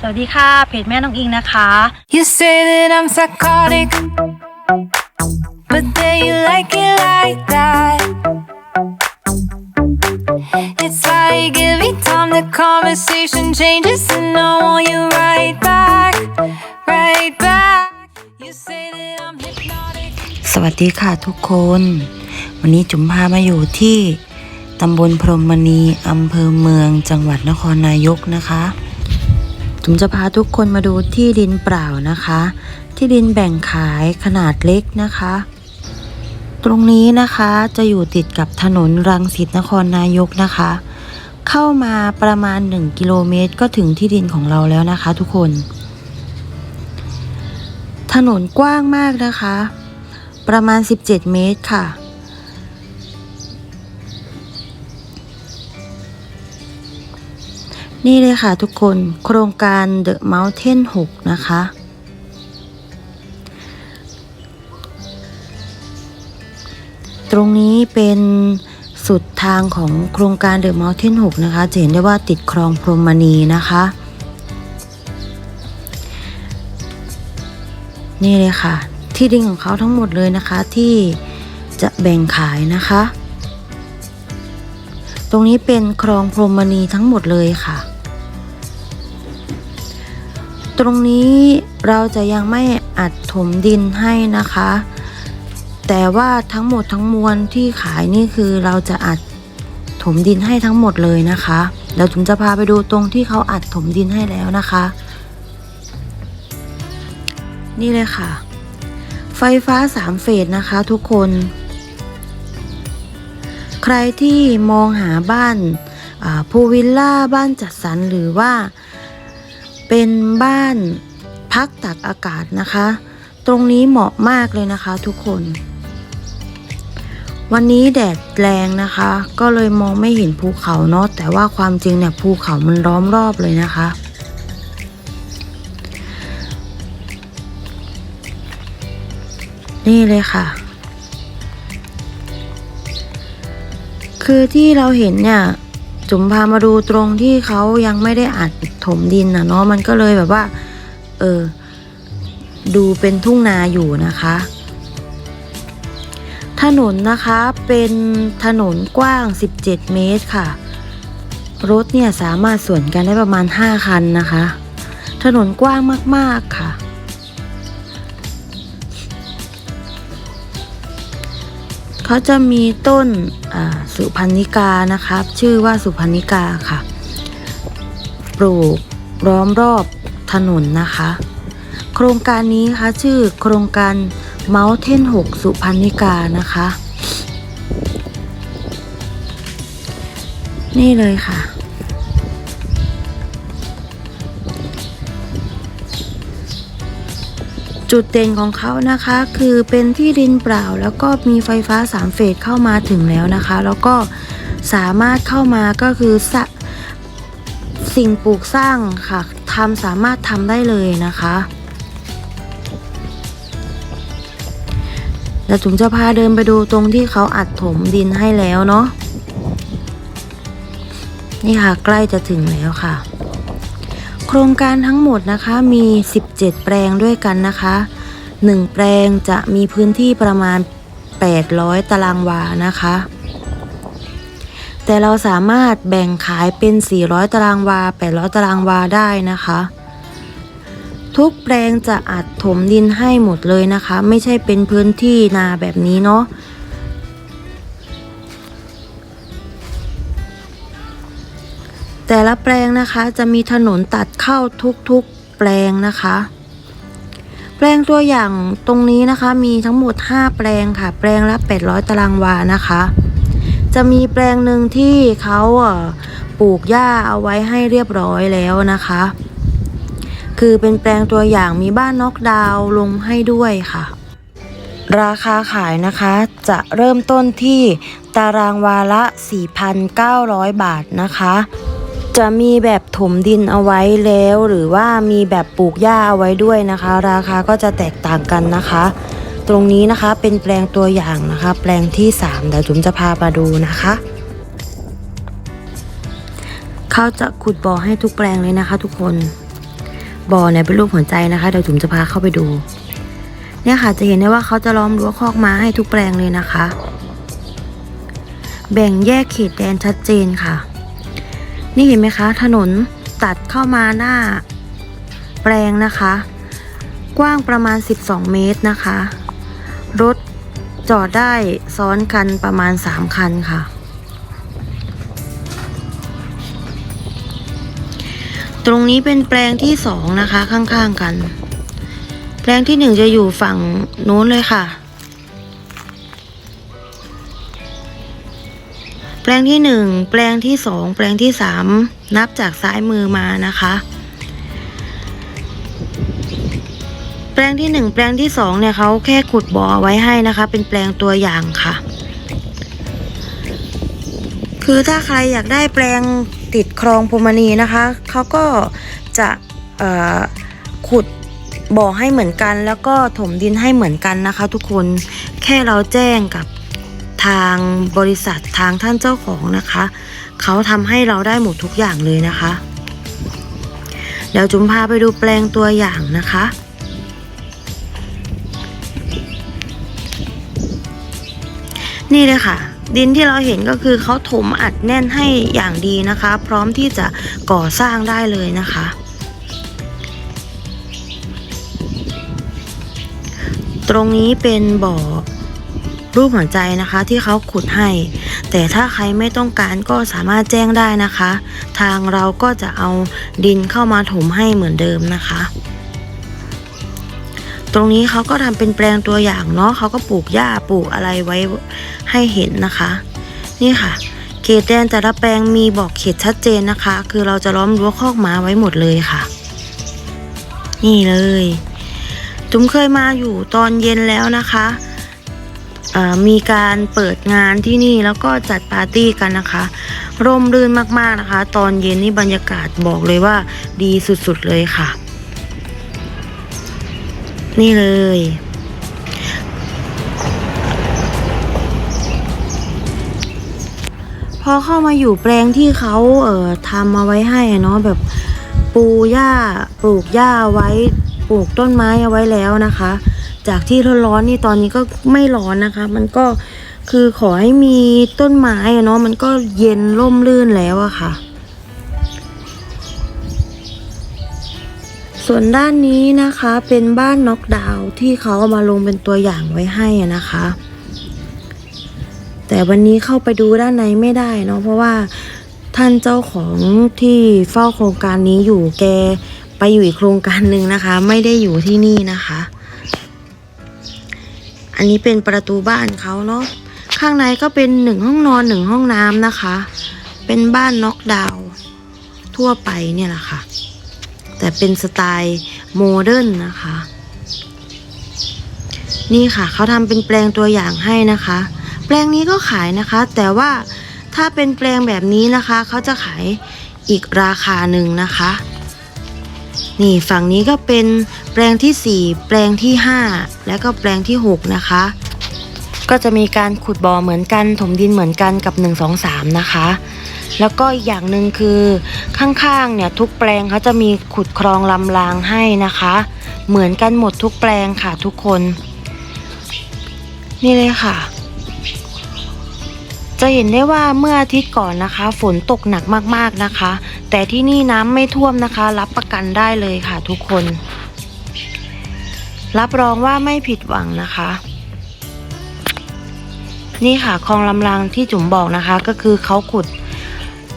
สวัสดีค่ะ เพจแม่น้องอิงนะคะ You say that I'm psychotic, but then you like it like that. It's like every time the conversation changes, and I want you right back, right back. You say that I'm hypnotic. สวัสดีค่ะทุกคน วันนี้จุ๋มพามาอยู่ที่ตำบลพรหมณีอำเภอเมืองจังหวัดนครนายกนะคะ จุ๋มจะพาทุกคนมาดูที่ดินเปล่านะคะ ที่ดินแบ่งขายขนาดเล็กนะคะ ตรงนี้นะคะจะอยู่ติดกับถนนรังสิตนครนายกนะคะ เข้ามาประมาณ 1 กิโลเมตรก็ถึงที่ดินของเราแล้วนะคะทุกคน ถนนกว้างมากนะคะ ประมาณ 17 เมตรค่ะ นี่เลยค่ะทุกคนโครงการ The Mountain 6 นะคะ ตรงนี้เป็นสุดทางของโครงการ The Mountain 6 นะคะ จะเห็นได้ว่าติดคลองพรหมณีนะคะ นี่เลยค่ะ ที่ดินของเขาทั้งหมดเลยนะคะที่จะแบ่งขายนะคะ ตรงนี้เป็นคลองพรหมณีทั้งหมดเลยค่ะ ตรงนี้เราจะยังไม่อัดถมดินให้นะคะ แต่ว่าทั้งหมดทั้งมวลที่ขายนี่คือเราจะอัดถมดินให้ทั้งหมดเลยนะคะเดี๋ยวจุ๋มจะพาไปดูตรงที่เขาอัดถมดินให้แล้วนะคะ นี่เลยค่ะ ไฟฟ้าสามเฟสนะคะทุกคน ใครที่มองหาบ้านพูวิลล่าบ้านจัดสรรหรือว่า เป็นบ้านพักตักอากาศนะคะ ตรงนี้เหมาะมากเลยนะคะทุกคน วันนี้แดดแรงนะคะ ก็เลยมองไม่เห็นภูเขาเนาะแต่ว่าความจริงเนี่ยภูเขามันล้อมรอบเลยนะคะ นี่เลยค่ะ คือที่เราเห็นเนี่ย จุ๋มพามาดูตรงที่เขายังไม่ได้อัดถมดินนะเนาะมันก็เลยแบบว่า เออ ดูเป็นทุ่งนาอยู่นะคะ ถนนนะคะเป็นถนนกว้าง 17 เมตรค่ะ รถเนี่ยสามารถสวนกันได้ประมาณ 5 คันนะคะ ถนนกว้างมาก ๆ ค่ะ เขาจะมีต้นสุพรรณิกานะครับ ชื่อว่าสุพรรณิกาค่ะ ปลูกล้อมรอบถนนนะคะ โครงการนี้ค่ะชื่อโครงการ Mountain 6สุพรรณิกานะคะ นี่เลยค่ะ จุดเด่นของเขานะคะคือเป็นที่ดินเปล่า แล้วก็มีไฟฟ้าสามเฟสเข้ามาถึงแล้วนะคะ แล้วก็สามารถเข้ามาก็คือส,สิ่งปลูกสร้างค่ะทำสามารถทำได้เลยนะคะเดี๋ยวจุ๋มจะพาเดินไปดูตรงที่เขาอัดถมดินให้แล้วเนาะนี่ค่ะใกล้จะถึงแล้วค่ะ โครงการทั้งหมดนะคะมี 17 แปลงด้วยกันนะคะ 1 แปลงจะมีพื้นที่ประมาณ 800 ตารางวานะคะ แต่เราสามารถแบ่งขายเป็น 400 ตารางวา 800 ตารางวาได้นะคะ ทุกแปลงจะอัดถมดินให้หมดเลยนะคะ ไม่ใช่เป็นพื้นที่นาแบบนี้เนาะ แต่ละแปลงนะคะจะมีถนนตัดเข้าทุกๆแปลงนะคะ แปลงตัวอย่างตรงนี้นะคะมีทั้งหมด 5 แปลงค่ะ แปลงละ 800 ตารางวานะคะ จะมีแปลงหนึ่งที่เขาปลูกหญ้าเอาไว้ให้เรียบร้อยแล้วนะคะ คือเป็นแปลงตัวอย่างมีบ้านน็อกดาวน์ลงให้ด้วยค่ะ ราคาขายนะคะจะเริ่มต้นที่ตารางวาละ 4,900 บาทนะคะ จะมีแบบถมดินเอาไว้แล้ว หรือว่ามีแบบปลูกหญ้าเอาไว้ด้วยนะคะ ราคาก็จะแตกต่างกันนะคะ ตรงนี้นะคะเป็นแปลงตัวอย่างนะคะ แปลงที่3เดี๋ยวจุ๋มจะพามาดูนะคะเขาจะขุดบ่อให้ทุกแปลงเลยนะคะ ทุกคนบ่อเนี่ยเป็นรูปหัวใจนะคะเดี๋ยวจุ๋มจะพาเข้าไปดู เนี่ยค่ะจะเห็นได้ว่าเขาจะล้อมรั้วคอกม้าให้ทุกแปลงเลยนะคะ แบ่งแยกเขตแดนชัดเจนค่ะ นี่เห็นไหมคะ ถนนตัดเข้ามาหน้า แปลงนะคะ กว้างประมาณ 12 เมตรนะคะ รถจอดได้ซ้อนกันประมาณ 3 คันค่ะ ตรงนี้เป็นแปลงที่สองนะคะข้างๆกัน แปลงที่หนึ่งจะอยู่ฝั่งนู้นเลยค่ะ แปลงที่หนึ่งแปลงที่สองแปลงที่สามนับจากซ้ายมือมานะคะ แปลงที่หนึ่งแปลงที่สองเนี่ยเขาแค่ขุดบ่อไว้ให้นะคะ เป็นแปลงตัวอย่างค่ะ คือถ้าใครอยากได้แปลงติดคลองพรมณีนะคะเขาก็จะขุดบ่อให้เหมือนกัน แล้วก็ถมดินให้เหมือนกันนะคะ ทุกคนแค่เราแจ้งกับ ทางบริษัททางท่านเจ้าของนะคะ เขาทำให้เราได้หมดทุกอย่างเลยนะคะ เดี๋ยวจุ๋มพาไปดูแปลงตัวอย่างนะคะนี่เลยค่ะ ดินที่เราเห็นก็คือเขาถมอัดแน่นให้อย่างดีนะคะ พร้อมที่จะก่อสร้างได้เลยนะคะ ตรงนี้เป็นบ่อ รูปหัวใจนะคะที่เขาขุดให้ แต่ถ้าใครไม่ต้องการก็สามารถแจ้งได้นะคะ ทางเราก็จะเอาดินเข้ามาถมให้เหมือนเดิมนะคะ ตรงนี้เขาก็ทำเป็นแปลงตัวอย่างเนาะเขาก็ปลูกหญ้าปลูกอะไรไว้ให้เห็นนะคะ นี่ค่ะ เขตแดนแต่ละแปลงมีบอกเขตชัดเจนนะคะ คือเราจะล้อมรั้วคอกม้าไว้หมดเลยค่ะ นี่เลยจุ๋มเคยมาอยู่ตอนเย็นแล้วนะคะ มีการเปิดงานที่นี่แล้วก็จัดปาร์ตี้กันนะคะ ร่มรื่นมากๆนะคะ ตอนเย็นนี่บรรยากาศบอกเลยว่าดีสุดๆเลยค่ะ นี่เลย พอเข้ามาอยู่แปลงที่เขาเอ่อทำมาไว้ให้เนาะแบบปูหญ้าปลูกหญ้าไว้ปลูกต้นไม้เอาไว้แล้วนะคะ จากที่ร้อนๆนี่ตอนนี้ก็ไม่ร้อนนะคะ มันก็คือขอให้มีต้นไม้อะเนาะมันก็เย็นร่มรื่นแล้วอะค่ะ ส่วนด้านนี้นะคะเป็นบ้านน็อกดาวน์ที่เขาเอามาลงเป็นตัวอย่างไว้ให้นะคะ แต่วันนี้เข้าไปดูด้านในไม่ได้เนาะเพราะว่าท่านเจ้าของที่เฝ้าโครงการนี้อยู่แกไปอยู่อีกโครงการหนึ่งนะคะ ไม่ได้อยู่ที่นี่นะคะ อันนี้เป็นประตูบ้านเขาเนาะ ข้างในก็เป็นหนึ่งห้องนอนหนึ่งห้องน้ำนะคะ เป็นบ้านน็อกดาวน์ทั่วไปเนี่ยแหละค่ะ แต่เป็นสไตล์โมเดิร์นนะคะ นี่ค่ะเขาทำเป็นแปลงตัวอย่างให้นะคะ แปลงนี้ก็ขายนะคะ แต่ว่าถ้าเป็นแปลงแบบนี้นะคะ เขาจะขายอีกราคาหนึ่งนะคะ นี่ฝั่งนี้ก็เป็นแปลงที่ 4 แปลงที่ 5 และก็แปลงที่ 6 นะคะ ก็จะมีการขุดบ่อเหมือนกัน ถมดินเหมือนกันกับ 1 2 3 นะคะ แล้วก็อีกอย่างหนึ่งคือข้างๆเนี่ยทุกแปลงเขาจะมีขุดคลองลำรางให้นะคะ เหมือนกันหมดทุกแปลงค่ะทุกคน นี่เลยค่ะจะเห็นได้ว่าเมื่ออาทิตย์ก่อนนะคะ ฝนตกหนักมากๆนะคะ แต่ที่นี่น้ำไม่ท่วมนะคะ รับประกันได้เลยค่ะทุกคน รับรองว่าไม่ผิดหวังนะคะ นี่ค่ะคลองลำรางที่จุ๋มบอกนะคะ ก็คือเขาขุด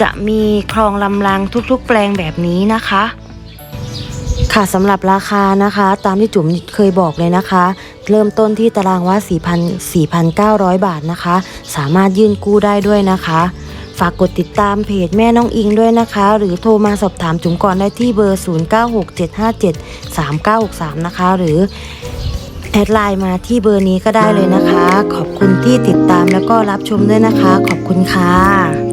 จะมีคลองลำรางทุกๆ แปลงแบบนี้นะคะ ค่ะสำหรับราคานะคะ ตามที่จุ๋มเคยบอกเลยนะคะ เริ่มต้นที่ตารางว่า4,000 4,900 บาทนะคะ สามารถยื่นกู้ได้ด้วยนะคะากกดติดตามเพจแม่น้องอิงด้วยนะคะ หรือโทรมาสอบถามจุ๋มก่อนได้ที่เบอร์ 0967573963 นะคะ หรือแอดไลน์มาที่เบอร์นี้ก็ได้เลยนะคะ ขอบคุณที่ติดตามแล้วก็รับชมด้วยนะคะ ขอบคุณค่ะ